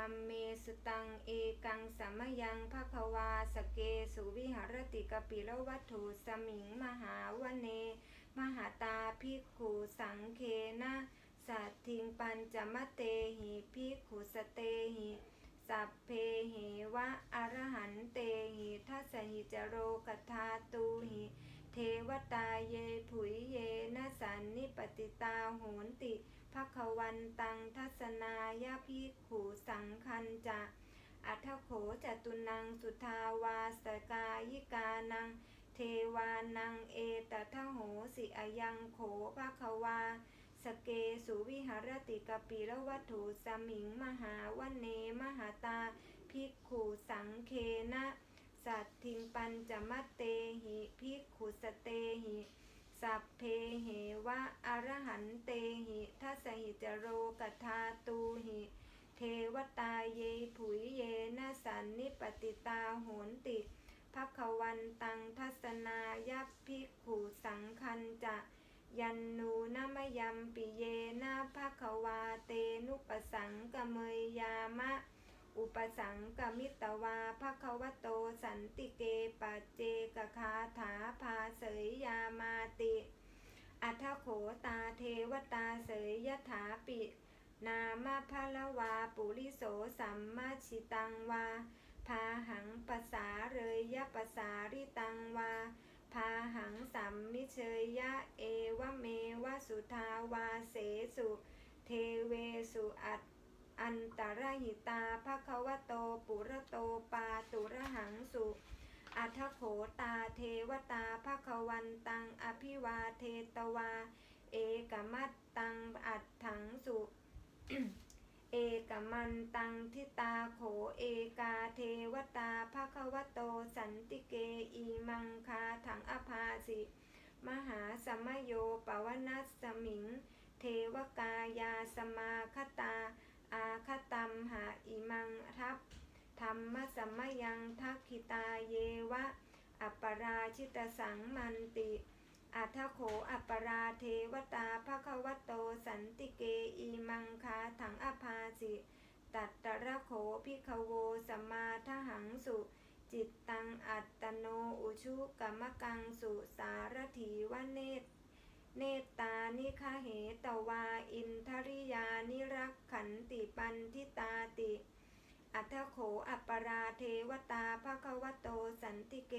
วัมเมสตังเอกังสัมยังภควาสเกสุวิหารติกปิละวัตถุสมิงมหาวเน มหาตาภิกขุสังเคนะสัตทิงปัญจมะเตหิภิกขุสเตหิสัพเพเหวะอรหันเตหิทัสหิจโรกธาตูหิเทวตาเยผุยเยนะสันนิปติตาโหนติ ภควันตังทัศนายาภิขุสังคันจะอัทโขจตุนังสุทาวาสกายิกานัง เทวานังเอตทะโหสิอยังโขภะควา สเกสุวิหารติกปิละวัตถุสมิงมหาวเนมหาตาภิกขุสังเคนะ สัตทิงปัญจมัตเตหิภิกขุสเตหิ สัพเพเหวะอรหันเตหิทัสหิจโรกธาตูหิเทวตาเยผุยเยนะสันนิปติตาโหนติภควันตังทัศนายาภิกขุสังคันจะ ยันนูนมยัมปิเยนะภควาเตนุปสังกเมยยามะ อุปสังกมิตวาภควโตสันติเกปเจกคาถาภาเสยยามาติ อัทโขตาเทวตาเสยยถาปิ นามาพะละวาปุริโสสัมมาชิตังวา พาหังปสาเรยยะปสาริตังวา พาหังสัมมิเชยยะเอวเมวสุทาวาเสสุ เทเวสุอัต อันตรหิตาภควโตปุระโตปาตุระหังสุ อัทโขตาเทวตาภควันตังอภิวาเทตวา เอกมัตตังอัดถังสุ เอกมันตังทิตาโขเอกาเทวตาภควโตสันติเกอีมังคาถังอภาสิ มหาสมโยปวนัสสมิง เทวกายาสมาคตา อาคตัมหาอิมังทัพธรรมสัมมยังทักขิตาเยวะ อัปปราชิตสังมันติอัทโขอัปปราเทวตาภควโตสันติเกอีมังคาถังอภาสิตัตตระโขพิขโวสมาทหังสุ จิตตังอัตตโนอุชุกรรมกังสุสารถีวเนต เนตานิคาเหตวา อินทริยานิรักขันติปันทิตาติ อัทโขอัปปราเทวตาภควโตสันติเก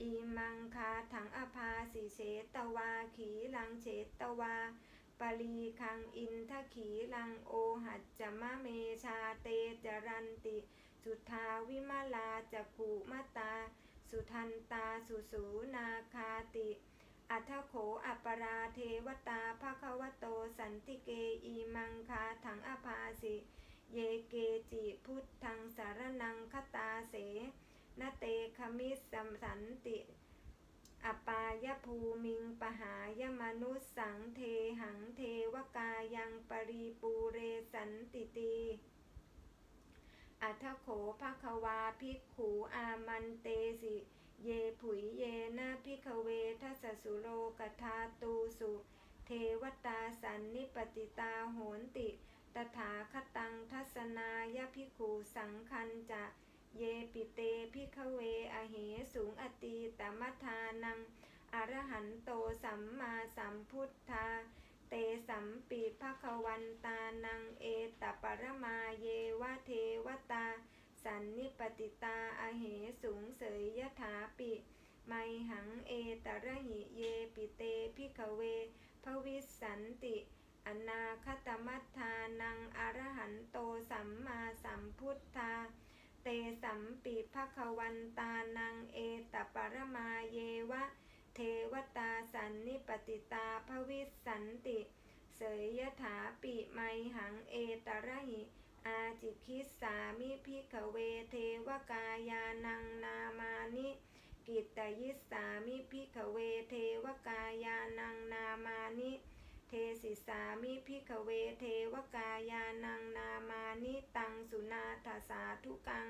อีมังคาถังอภาสิเฉตวา ขีลังเฉตวาปลีคังอินทขีลังโอหัจจมะเมชาเตจรันติ สุทาวิมาลาจักขุมตา สุทันตาสุสูนาคาติ อัทโขอัปปราเทวตาภควโตสันติเกอีมังคาถังอภาสิ เยเกจิพุทธังสารนังคตาเสนเตคมิสสัมสันติอปายภูมิงปหายมนุสสังเทหังเทวกายังปรีปูเรสันติตีอัทโขภควาภิกขูอามันเตสิ เยผุยเยนะพิกเวทัสสุโลกธาตูสุเทวตาสันนิปติตาโหนติ ตถาคตังทัศนายพิขูสังคันจะ เยปิเตพิกเวอเหสูงอตีตมทานัง อรหันโตสัมมาสัมพุทธา เตสัมปีภควันตานังเอตปรมาเยวะเทวตา สันนิปติตาอเหสูงเสยยถาปิไมหังเอตระหิเยปิเตพิกเวภวิสันติอนาคตมัทธานังอรหันโตสัมมาสัมพุทธา เตสัมปีภควันตานังเอตปรมาเยวะ เทวตาสันนิปติตาภวิสสันติ เสยยถาปิไมหังเอตระหิ อาจิคิสามิพิกเวเทวกายานังนามานิกิตตยิสามิพิกเวเทวกายานังนามานิเทสิสามิพิกเวเทวกายานังนามานิตังสุนาทสาธุกัง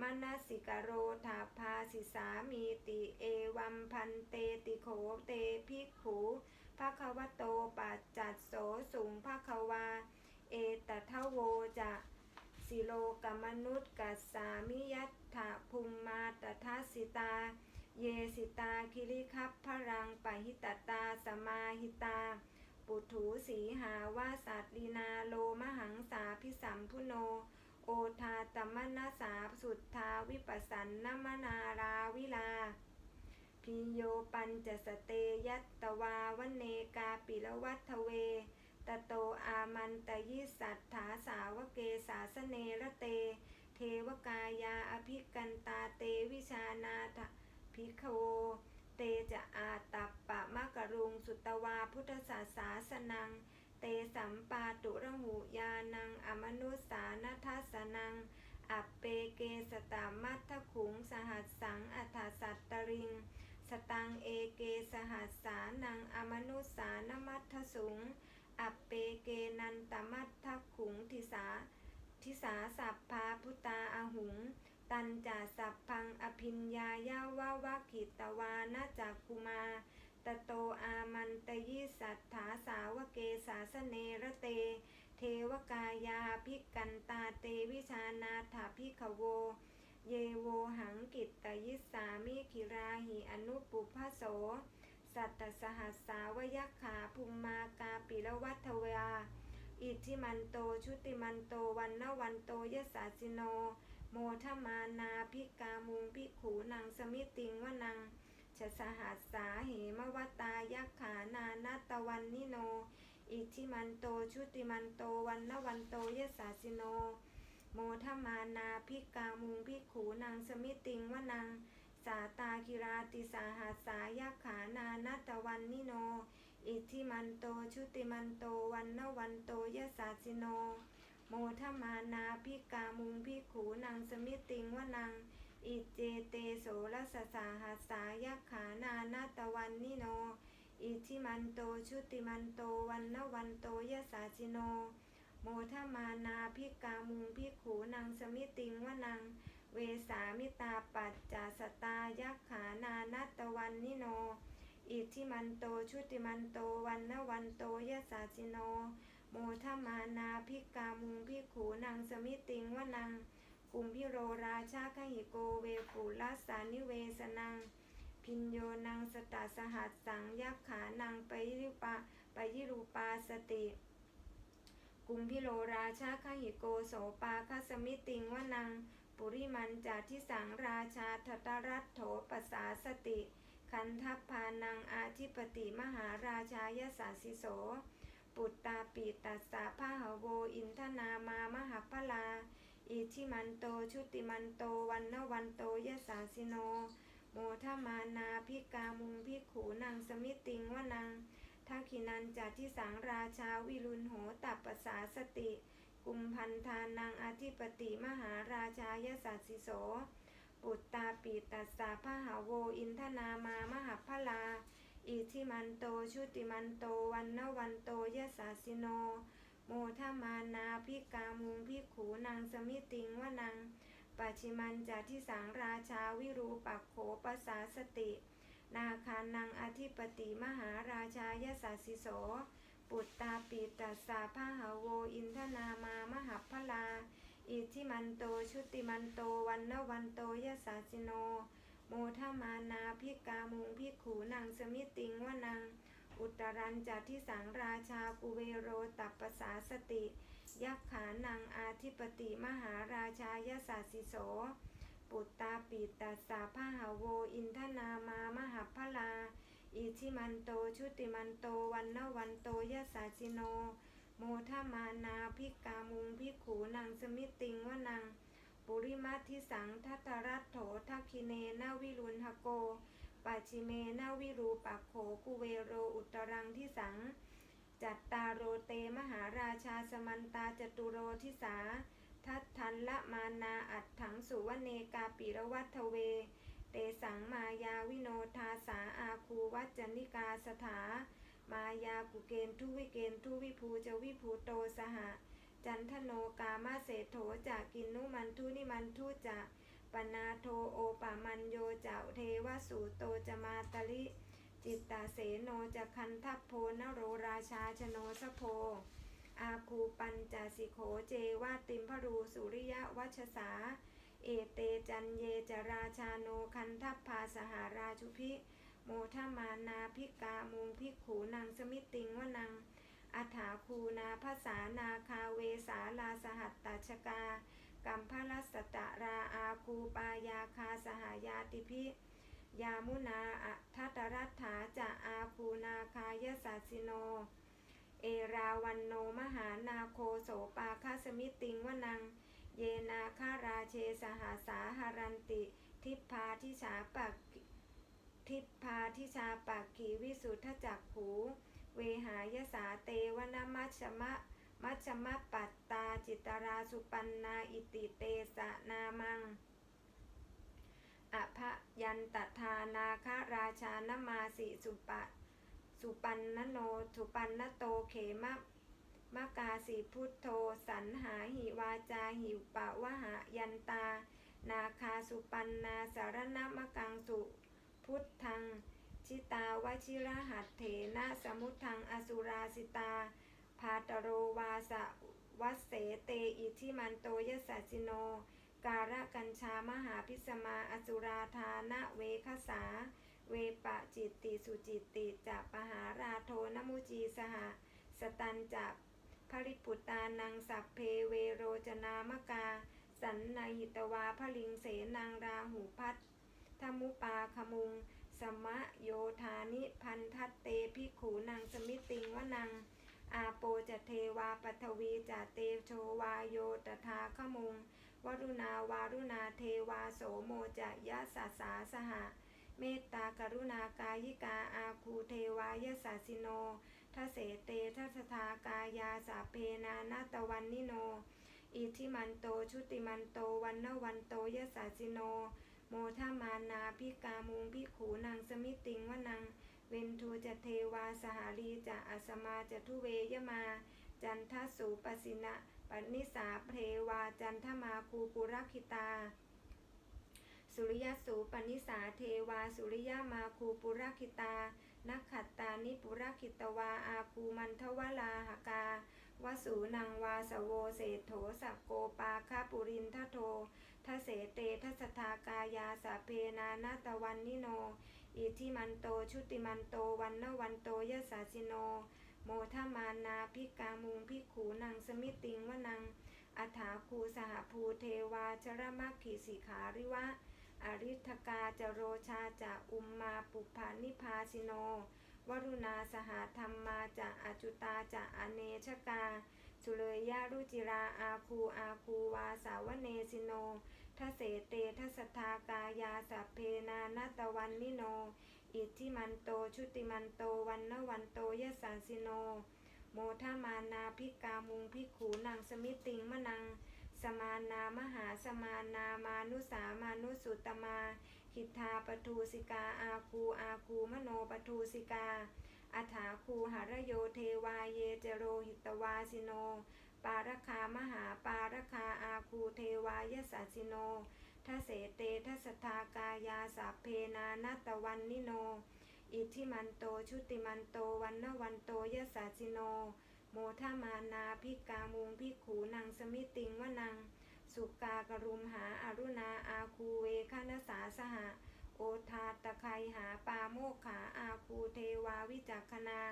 มนสิกโรธาภาสิสามีติเอวัมพันเตติโขเตภิกขูภควโตปัจจัดโสสุงภควา เอตทะโวจะสิโลกมนุษย์กัสสามิยัตถะภูมมาตทัสสิตา เยสิตาคิริคัพพรังปะหิตตาสมาหิตา ปุถุสีหาวาสัตลีนาโลมหังสาพิสัมพุโน โอทาตมนาสาสุทธาวิปัสสันนมนาราวิลาพิโยปัญจสเตยัตตวาวเนกาปิลวัตเว ตโตอามันตยิสัทธาสาวเกสาสเนระเต เทวกายาอภิกันตาเตวิชานาถภิกโวเตจะอาตัปปะมะกรุงสุตวาพุทธศาสาสนัง เตสัมปาตุระหูยานัง อมนุสานัทัสนัง อัปเปเกสตามัทธขุงสหัสสังอัฏฐสัตตริงสตังเอเกสหัสสานังอมนุสานมัทธสุง อัปเปเกนันตมัทธขุงทิสาทิสาสัพพาพุตาอาหุง ตันจ่าสัพพังอภิญญายาวาวากิตวานาจากคุมาตโตอามันตยิสัทธาสาวเกสาสเนระเต เทวกายาภิกันตาเตวิชานาถาภิกขโว เยโวหังกิตตยิสามิคิราหิอนุปุพพโส สัตตสหัสสาวยขาภูมมากาปิละวัฏเวาอิทธิมันโตชุติมันโตวันนวันโตยสาสิโน โมทมานาพิกามุงพิขูนางสมิติงวนังชสหัสสาเหมวตายักขานานาตวันนิโน อิทธิมันโตชุติมันโตวันนวันโตยสาสิโน โมทมานาพิกามุงพิขูนางสมิติงวนัง สาตาคิราติสาหัสายักขานานาตวันนิโน อิทิมันโตชุติมันโตวันนวันโตยะสาสิโน โมทมานาพิกามุงพิขูนางสมิติงวนัง อิเจเตโสรสสาหัสายักขานานาตวันนิโน อิทิมันโตชุติมันโตวันนวันโตยะสาสิโน โมทมานาพิกามุงพิขูนางสมิติงวนัง เวสามิตาปัจจาสตายักขานานาตวันนิโน อิทิมันโตชุติมันโตวันนวันโตยสาสิโน โมทมานาพิกามุงพิขูนางสมิติงวนังกุมพิโรราชาคหิโกเวปุลสานิเวสนัง พินโยนังสตาสหัสสังยักขานังไปยิปาไปยิรูปาสติ กุมพิโรราชาคหิโกโสปาคสมิติงวนัง ปุริมันจาทิสังราชาทตรัตโถปสาสติ คันทัพพานังอาธิปติมหาราชายสาสิโส ปุตตาปีตัสสะพะหโวอินทนามามหพลา อิทิมันโตชุติมันโตวันนวันโตยสาสิโน โมทมานาพิกามุงพิขูนางสมิติงวนังทักขินันจัตทิสังราชาวิรุณโหตัปปสาสติ กุมพันธานังอธิปติมหาราชายสัสสิโส ปุตตาปีตัสสะพหาโวอินทนามามหาพลา อิทิมันโตชุติมันโตวันนวันโตยสาสิโน โมทมานาพิกามุงพิขูนางสมิติงวนังปัจฉิมันจัตทิสังราชาวิรูปักโขปสาสติ นาคานังอธิปติมหาราชายสัสสิโส ปุตตาปีตัสสะพะหาโวอินทนามามหพลา อิทิมันโตชุติมันโตวันนวันโตยสาสิโน โมทมานาพิกามุงพิขูนางสมิติงวนังอุตรันจัตทิสังราชากุเวโรตัปปสาสติ ยักขานังอาธิปติมหาราชายสัสสิโส ปุตตาปีตัสสะพะหาโวอินทนามามหพลา อิทิมันโตชุติมันโตวันนวันโตยะสาสิโน โมทามานาพิกามุงพิขูนางสมิติงวนัง ปุริมาทิสังทัตรัตโถทักคิเนนาวิรุณหโกปัจิเมนาวิรูปักโขกุเวโรอุตรังทิสัง จัตตาโรเตมหาราชาสมันตาจตุโรทิสาทัตทันละมานาอัดถังสุวเนกาปิรวัตเว เตสังมายาวิโนทาสาอาคูวัจจนิกาสถา มายากุเกณทุวิเกณทุวิภูจวิภูโตสหะจันทโนกามาเศโถจากกินนุมันทุนิมันทุจะปนาโทโอปามันโยจะเทวสูโตจะมาตลิจิตตาเสโนจะคันทัพโพนโรราชาชโนสโพ อาคูปัญจสิโขเจวาติมพรูสุริยวัชสา เอเตจันเยจราชาโนคันทัพพาสหาราชุพิโมทมานาพิกามุงพิกขูนางสมิติงวนังอัฐาคูนาภาษานาคาเวสาลาสหัตตชกากัมพลัสตะราอาคูปายาคาสหายาติพิ ยามุนาอัทัตรัตถาจะอาคูนาคายสัสสิโน เอราวันโนมหานาโคโสปาคาสมิติงวนัง เยนาคาราเชสหาสาหารันติ ทิพพาทิชาปักทิพพาทิชาปักขีวิสุทธจักขูเวหายสาเตวนามัชมะมัชชมะปัตตาจิตราสุปันนาอิติเตสะนามังอภยันตทานาคาราชานมาสิสุปะสุปันนโนสุปันนโตเขมะ มกาสีพุทโธสันหาหิวาจาหิวปะวะหะยันตา นาคาสุปันนาสารณมกังสุ พุทธัง ชิตาวชิรหัตเถนะสมุทังอสุราสิตา พาตโรวาสะวัสเสเตอิทิมันโตยสัสสิโน การะกัญชามหาพิสมาอสุราธานะเวคสา เวปะจิตติสุจิตติจะปหาราโทนมุจีสห สตันจะ ภริปุตานังสัพเพเวโรจนามกา สันนาหิตวาพลิงเสนังราหูพัทธมุปาขมุง สมะโยธานิพันทัตเตพิขูนางสมิติงวนัง อาโปจเทวาปัทวีจเตโชวาโยตถาขมุง วรุณาวารุณาเทวาโสโมจะยะสาสาสหะ เมตตากรุณากายิกาอาคูเทวายสาสิโน ทเสเตทัสทากายาสาเพนานาตวันนิโน อิทิมันโตชุติมันโตวันนวันโตยสาสิโน โมทามานาพิกามุงพิขูนางสมิติงวนัง เวนทูจะเทวาสหารีจะอัสมาจะทุเวยมา จันทสูปสินะปนิสาเพวาจันทมาคูปุรคิตา สุริยสูปนิสาเทวาสุริยมาคูปุรคิตา นักขัตตานิปุรคิตวาอาคูมันทวลาหกาวสูนังวาสโวเศธโถสักโกปาคาปุรินทโททเสเตทัสทากายาสาเพนานาตวันนิโน อิทิมันโตชุติมันโตวันนวันโตยสาสิโน โมทมานาพิกามุงพิขูนางสมิติงวนังอัฐาคูสหภูเทวาชรมัคคิสิขาริวะ อริทกาจโรชาจะอุมมาปุพานิพาสิโน วรุณาสหธรรมมาจะอจุตาจะอเนชกา สุเลยยารุจิราอาคูอาคูวาสาวเนสิโนทเสเตทสทากายาสัพเพนานาตวันนิโน อิทธิมันโตชุติมันโตวันนวันโตยสสันสิโน โมทมานาพิกามุงพิขูนางสมิติงมะนัง สมานามหาสมานามานุสามานุสุตมาคิทธาปทูสิกาอาคูอาคูมโนปทูสิกาอัฐาคูหารโยเทวาเยเจโรหิตวาสิโน ปารคามหาปารคาอาคูเทวายสัสิโนทเสเตทัสทากายาสัพเพนานาตวันนิโน อิทิมันโตชุติมันโตวันนวันโตยสัสิโน โมทมานาพิกามุงพิขูนางสมิติงวนัง สุกากรุมหาอารุณาอาคูเวคานสาสหะ โอทาตะไคหาปาโมกขาอาคูเทวาวิจักขนา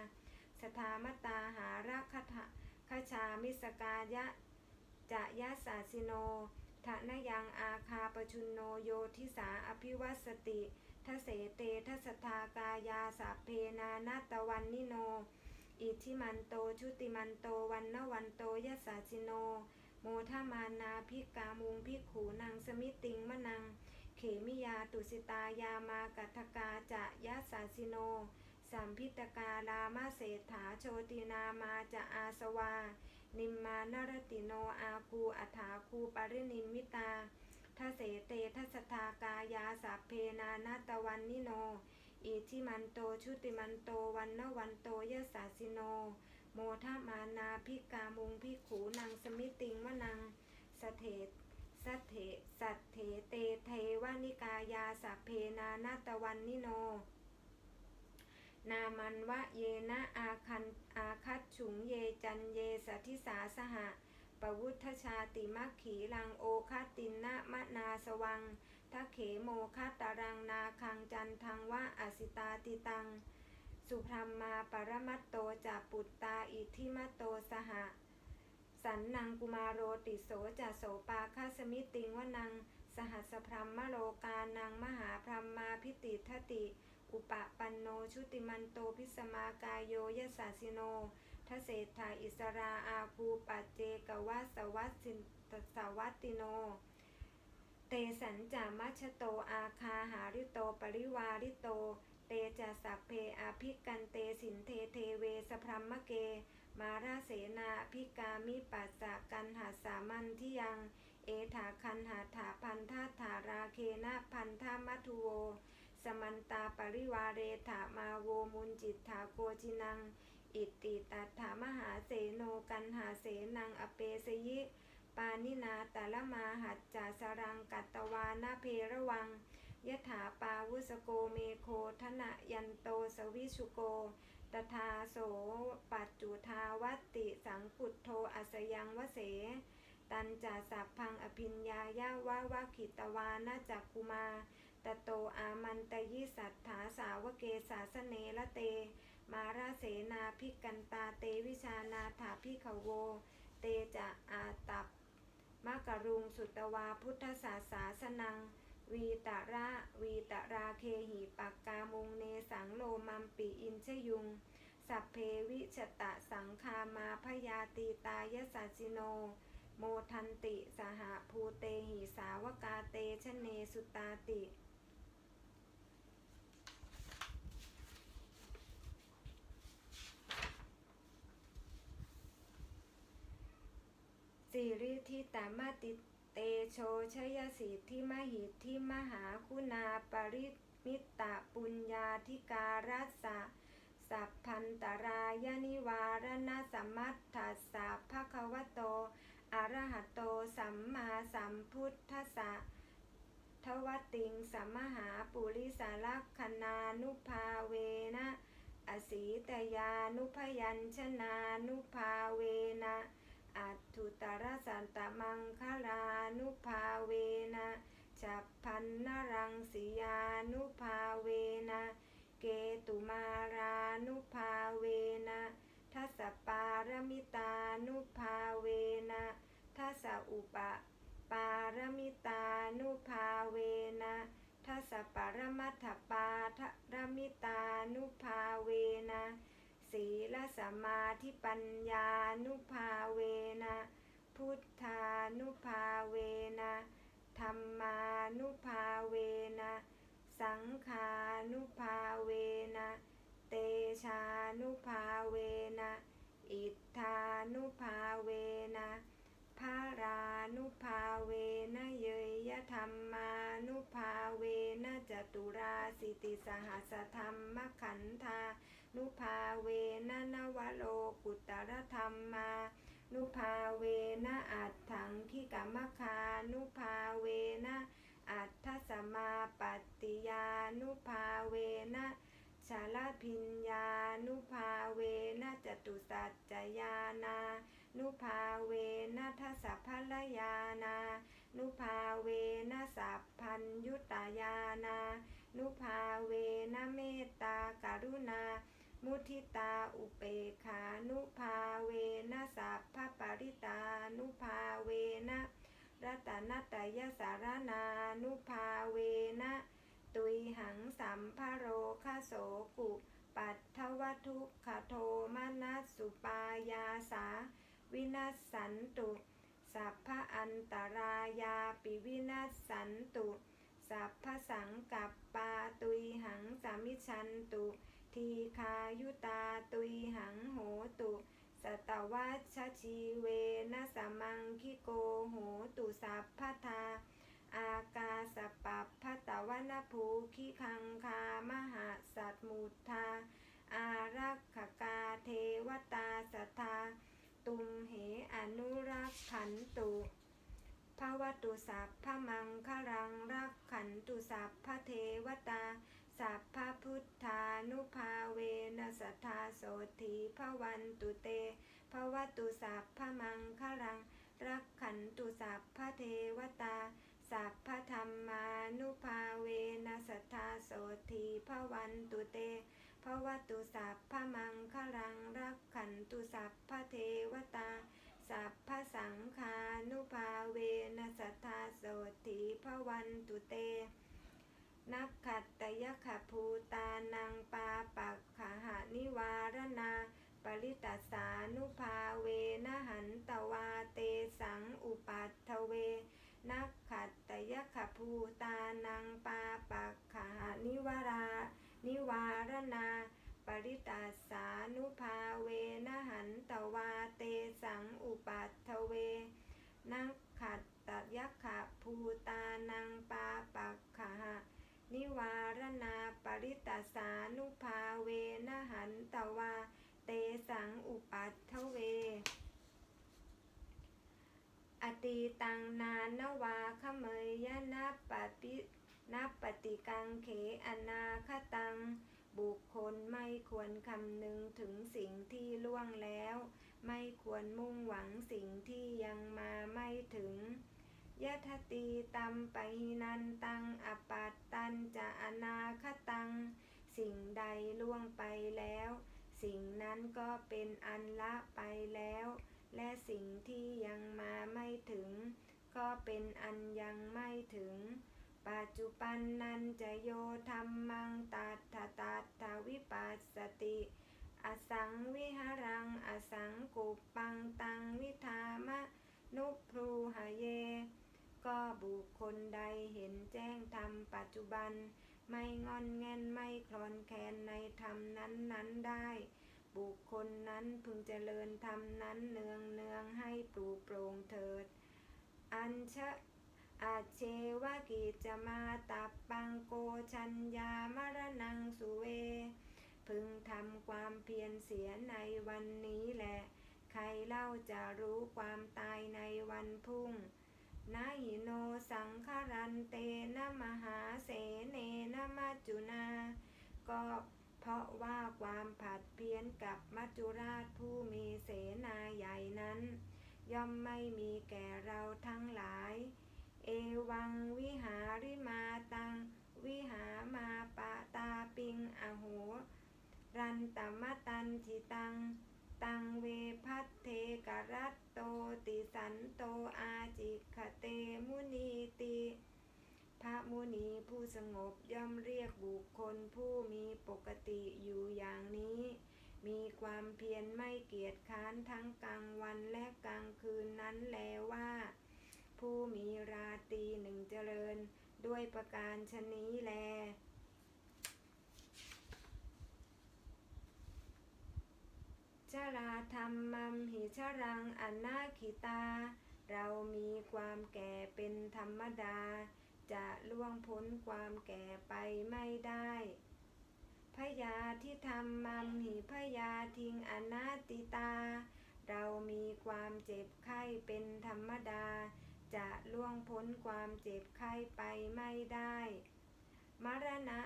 สถามตาหารัคทะคชามิสกายะจะยะสาสิโนทะนยังอาคาปชุนโนโยทิสาอภิวัสติทเสเตทัสทากายาสัพเพนานาตวันนิโน อิทิมันโตชุติมันโตวันนวันโตยสสาสิโน โมทามานาพิกามุงพิขูนางสมิติงมะนัง เขมิยาตุสิตายามากัทกาจะยะสาสิโน สัมพิตกาลามาเศรษฐาโชตินามาจะอาสวา นิมมานรติโนอาคูอัฐาคูปรินิมมิตาทเสเตทัสทากายาสัพเพนานาตวันนิโน อิทิมันโตชุติมันโตวันนวันโตยสสาสิโน โมทมานาพิกามุงพิขูนางสมิติงวนังสเถสัทเถสัทเถเตเทวานิกายาสัพเพนานาตวันนิโน นามันวะเยนะอาคันอาคัตฉุงเยจันเยสัทิสาสหะปวุฒชาติมัคขีลังโอคาตินนะมะนาสวัง ทัเขโมคาตารังนาคังจันทังวะอสิตาติตัง สุพรมมาปรมัตโตจะปุตตาอิทิมัตโตสหะ สันนังกุมารโรติโสจะโสปาคาสมิติงวนัง สหัสพรหมโลกานังมหาพรหมมาพิติทติ อุปปันโนชุติมันโตพิสมากายโยยสสาสิโนทเศรษฐาอิสราอาภูปัจเจกวาสวัสสินสวัตติโน เตสัญจามัชโตอาคาหาริโตปริวาริโต เตจะสัพเพอาภิกันเตสินเทเทเวสพรหมเก มาราเสนาพิกามิปัสสะกันหาสามันที่ยัง เอถาคันหาถาพันธาถาราเคนะพันธามัทุโว สมันตาปริวาเรถามาโวมุนจิตถาโกจินัง อิตติตัถามหาเสโนกันหาเสนังอเปสยิ ปานินาตาละมาหัจจาสรังกัตตวานาเพระวังยถาปาวุสโกเมโคธนะยันโตสวิชุโกตถาโสปัจจุทาวัติสังปุตโทอัสยังวเส ตันจาสัพพังอภิญญายาวาวาขิตวานาจักกุมา ตโตอามันตยิสัทธาสาวเกสาสเนละเต มาราเสนาพิกันตาเตวิชานาถาพิขโว เตจะอาตับ รุงสุตวาพุทธศาสาสนัง วีตระวีตราเคหิปักกามุงเนสังโลมัมปิอินชยุง สัพเพวิชตะสังคามาพยาตีตายสัจิโน โมทันติสหภูเตหิสาวกาเตชเนสุตาติ สิริทิตามติเตโชชยสิทธิมหิทธิมหาคุณาปริมิตตปุญญาธิการัสสะสัพพันตรายนิวารณสัมมัตถัสสะภะคะวะโตอระหะโตสัมมาสัมพุทธัสสะทวติงสัมมหาปุริสาลักขณานุภาเวนะอสีตยานุพยัญชนานุภาเวนะ อัตถุตรสันตมังคลานุภาเวนะจับพันนรังสียานุภาเวนะเกตุมารานุภาเวนะทัสสะปารมิตานุภาเวนะทัสสะอุปปารมิตานุภาเวนะทัสสะปรมัตถปาทรมิตานุภาเวนะ ศีลสมาธิปัญญานุภาเวนะพุทธานุภาเวนะธรรมานุภาเวนะสังขานุภาเวนะเตชานุภาเวนะอิทธานุภาเวนะภารานุภาเวนะเยยยธรรมานุภาเวนะจตุราสิติสหัสธรรมขันธา นุภาเวนะนวโลกุตรธรรมา นุภาเวนะอัตถังคิกามคา นุภาเวนะอัตถสมาปฏิยานุภาเวนะชาลพิญญานุภาเวนะจตุสัจจยานา นุภาเวนะทัสสะพลยานา นุภาเวนะสัพพัญยุตายานา นุภาเวนะเม มุทิตาอุเปกขานุภาเวนะสัพพปริตานุภาเวนะรัตนตยสารนานุภาเวนะตุยหังสัมภโรคโสกุ ปัตถวัทุกขโทมนัสสุปายาสา วินัสสันตุสัพพะอันตรายาปิวินัสสันตุสัพพะสังกัปปาตุยหังสามิชันตุ ทีคายุตาตุยหังโหตุสตวัชชีเวนะสมังคิโกโหตุสัพพทา อากาสปัปพตะวนภูคิคังคามหาสัตมุทา อารักขกาเทวตาสทา ตุมเหอนุรักขันตุภาวตุสัพพมังคลังรักขันตุสัพพเทวตา สัพพพุทธานุภาเวนัสทธาโสธีพวันตุเตภวตุสัพพมังคลัง รักขันตุสัพพเทวตา สัพพธรรมานุภาเวนัสทธาโสธีพวันตุเตภวตุสัพพมังคลัง รักขันตุสัพพเทวตา สัพพสังฆานุภาเวนัสทธาโสธีพวันตุเต นักขัตตยขภูตานังปาปักขหานิวารณา ปริตสานุภาเวนะหันตวาเตสังอุปัตถเว นักขัตตยขภูตานังปาปักขหานิวารา นิวารณา ปริตัสานุภาเวนะหันตวาเตสังอุปัตถเว นักขัตตยขภูตานังปาปักขหา นิวารณาปริตสานุภาเวนหันตวา เตสังอุปัตถเว อตีตังนานวาขเมยยนับปปินับปฏิกังเขอนาคตัง บุคคลไม่ควรคำนึงถึงสิ่งที่ล่วงแล้ว ไม่ควรมุ่งหวังสิ่งที่ ยะทตีตัมปะหินันตังอปัตตันจะอนาคตัง สิ่งใดล่วงไปแล้ว สิ่งนั้นก็เป็นอันละไปแล้ว และสิ่งที่ยังมาไม่ถึง ก็เป็นอันยังไม่ถึง ปัจจุบันนันจะโยธรรมังตัตถตัตถวิปัสสติอสังวิหารัง อสังกุปปังตังวิธามะนุพรูหเย ก็บุคคลใดเห็นแจ้งธรรมปัจจุบัน ไม่งอนแงนไม่คลอนแคลนในธรรมนั้นนั้นๆได้ บุคคลนั้นพึงเจริญธรรมนั้นเนืองเนืองให้ปลูกโปร่งเถิด อัญชะอาเชวะกิจมาตับปังโกชัญญามรณังสุเว พึงทำความเพียรเสียในวันนี้แหละ ใครเล่าจะรู้ความตายในวันพุ่ง นาหิโนสังคารันเตนะมหาเสเนนะมัจจุนา ก็เพราะว่าความผัดเพี้ยนกับมัจจุราชผู้มีเสนาใหญ่นั้น ย่อมไม่มีแก่เราทั้งหลาย เอวังวิหาริมาตัง วิหามาปะตาปิงอโหรันตมตันจิตัง ตังเวพัตเทกรัตโตติสันโตอาจิขเตมุนีติพระมุนีผู้สงบย่อมเรียกบุคคลผู้มีปกติอยู่อย่างนี้ มีความเพียรไม่เกียจค้านทั้งกลางวันและกลางคืนนั้นแลว่า ผู้มีราตีหนึ่งเจริญด้วยประการชนี้แล ราธรรมัมหิชรังอนาคิตา เรามีความแก่เป็นธรรมดา จะล่วงพ้นความแก่ไปไม่ได้พยาที่ทำมัมหิพยาทิงอนาติตา เรามีความเจ็บไข้เป็นธรรมดา จะล่วงพ้นความเจ็บไข้ไปไม่ได้ มรณะ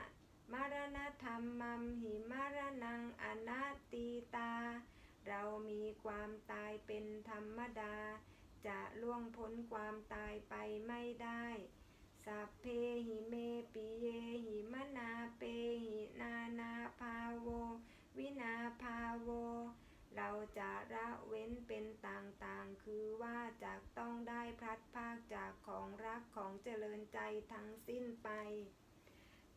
มรณธรรมมัมหิมรณังอนาติตา เรามีความตายเป็นธรรมดา จะล่วงพ้นความตายไปไม่ได้ สัพเพหิเมปิเยหิมนาเปหินานาภาโว วินาภาโว เราจะละเว้นเป็นต่างๆ คือว่าจะต้องได้พลัดพากจากของรักของเจริญใจทั้งสิ้นไป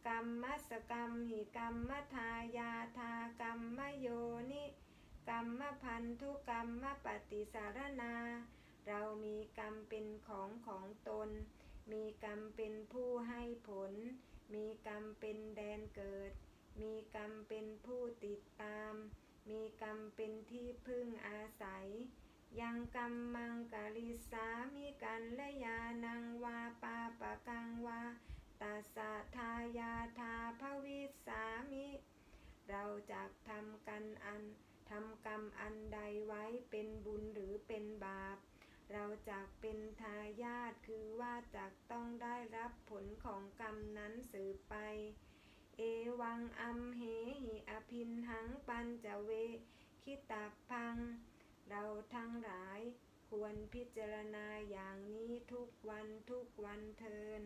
กรรมมัสกรรมหิกรรมทายาทากรรมโยนิ กรรมพันธุกรรมปฏิสารนา เรามีกรรมเป็นของของตน มีกรรมเป็นผู้ให้ผล มีกรรมเป็นแดนเกิด มีกรรมเป็นผู้ติดตาม มีกรรมเป็นที่พึ่งอาศัย ยังกรรมมังกาลิสามีกันและยานังวาปาปะกังวาตัสสะทายาทาภวิสามิ เราจะทำกันอัน ทำกรรมอันใดไว้เป็นบุญหรือเป็นบาป เราจากเป็นทายาทคือว่าจากต้องได้รับผลของกรรมนั้นสืบไป เอวังอัมเหหิอภินหังปัญจเวคิตาพัง เราทั้งหลายควรพิจารณาอย่างนี้ทุกวันทุกวันเทิน